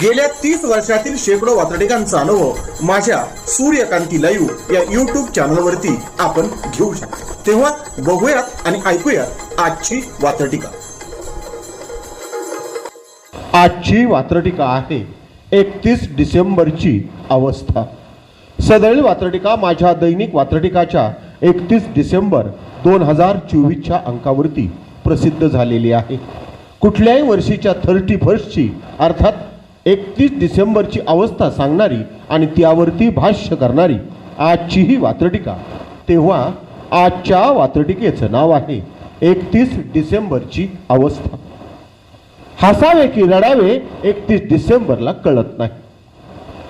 गेल्या तीस वर्षातील शेकडो वातडिकांचा अनुभव माझ्या सूर्यकांती लाईव्ह या युट्यूब चॅनलवरती आपण घेऊ शकतो. तेव्हा बघूयात आणि ऐकूयात आजची वातडिका आजची वात्रटिका आहे एकतीस डिसेंबरची अवस्था. सदळी वात्रटिका माझ्या दैनिक वात्रटिकाच्या एकतीस डिसेंबर दोन हजार चोवीसच्या अंकावरती प्रसिद्ध झालेली आहे. कुठल्याही वर्षीच्या थर्टी फर्स्टची अर्थात एकतीस डिसेंबरची अवस्था सांगणारी आणि त्यावरती भाष्य करणारी आजची ही वात्रटिका. तेव्हा आजच्या वात्रटिकेचं नाव आहे एकतीस डिसेंबरची अवस्था. हसावे की रडावे एकतीस डिसेंबरला कळत नाही.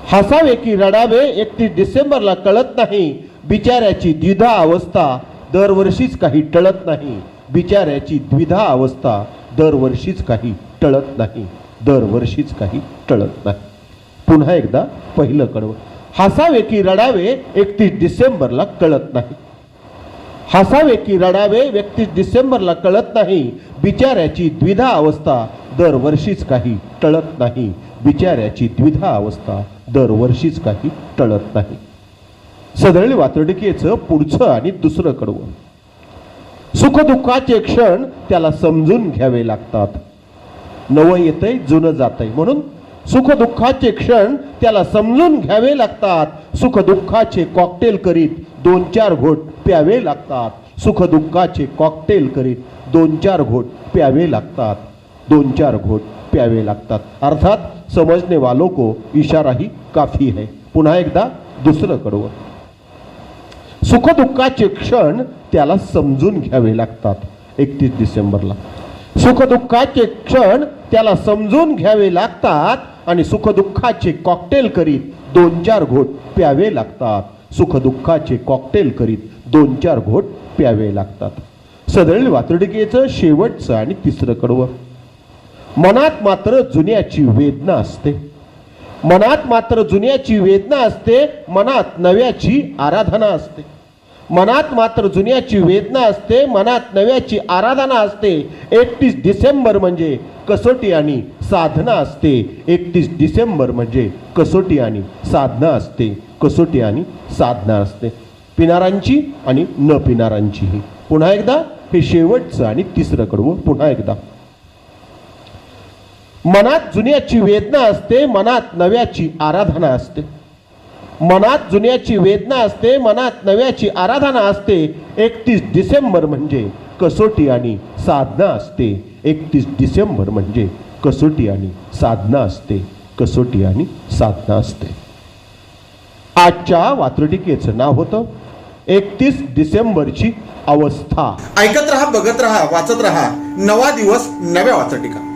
हसावे की रडावे एकतीस डिसेंबरला कळत नाही. बिचाऱ्याची द्विधा अवस्था दरवर्षीच काही टळत नाही. बिचाऱ्याची द्विधा अवस्था दरवर्षीच काही टळत नाही. दरवर्षीच काही टळत नाही. पुन्हा एकदा पहिलं कडवं. हसावे की रडावे एकतीस डिसेंबरला कळत नाही. हसावे की रडावे एकतीस डिसेंबरला कळत नाही. बिचाऱ्याची द्विधा अवस्था दरवर्षीच काही टळत नाही. बिचाऱ्याची द्विधा अवस्था दरवर्षीच काही टळत नाही. सदळी वातडिकेचं पुढचं आणि दुसरं कडवं. सुखदुःखाचे क्षण त्याला समजून घ्यावे लागतात. नवं येतंय जुनं जातंय. म्हणून सुखदुःखाचे क्षण त्याला समजून घ्यावे लागतात. सुखदुःखाचे कॉकटेल करीत दोन चार घोट प्यावे लागतात. सुखदुःखाचे कॉकटेल करीत दोन चार घोट प्यावे लागतात. दोन चार घोट प्यावे लागतात. अर्थात समजने वालों को इशारा ही काफी है. पुन्हा एकदा दुसरं कडवं सुखदुःखाचे क्षण त्याला समजून घ्यावे लागतात. एकतीस डिसेंबरला. सुखदुःखाचे क्षण त्याला समजून घ्यावे लागतात आणि सुखदुःखाचे कॉकटेल करीत दोन चार घोट प्यावे लागतात. सुखदुःखाचे कॉकटेल करीत दोन चार घोट प्यावे लागतात. सदळी वातडिकेचं शेवटचं आणि तिसरं कडवं. मनात मात्र जुन्याची वेदना असते. मनात मात्र जुन्याची वेदना असते मनात नव्याची आराधना असते. मनात मात्र जुन्याची वेदना असते मनात नव्याची आराधना असते. एकतीस डिसेंबर म्हणजे कसोटी आणि साधना असते. एकतीस डिसेंबर म्हणजे कसोटी आणि साधना असते. कसोटी आणि साधना असते. पिणारांची आणि न पिणारांचीही पुन्हा एकदा हे शेवटचं आणि तिसरं कडवं. पुन्हा एकदा. मनात जुन्याची वेदना असते मनात नव्याची आराधना असते. मनात जुन्याची वेदना असते मनात नव्याची आराधना असते. एकतीस डिसेंबर म्हणजे कसोटी आणि साधना असते. एकतीस डिसेंबर म्हणजे कसोटी आणि साधना असते. कसोटी आणि साधना असते. आजच्या वात्रटिकेचं नाव होतं एकतीस डिसेंबरची अवस्था. ऐकत रहा बघत रहा वाचत रहा. नवा दिवस नव्या वाचटिका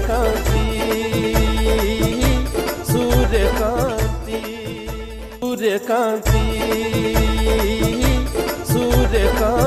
सूर्यकांती सूर्यकांती सूर्यकांती सूर्यकांती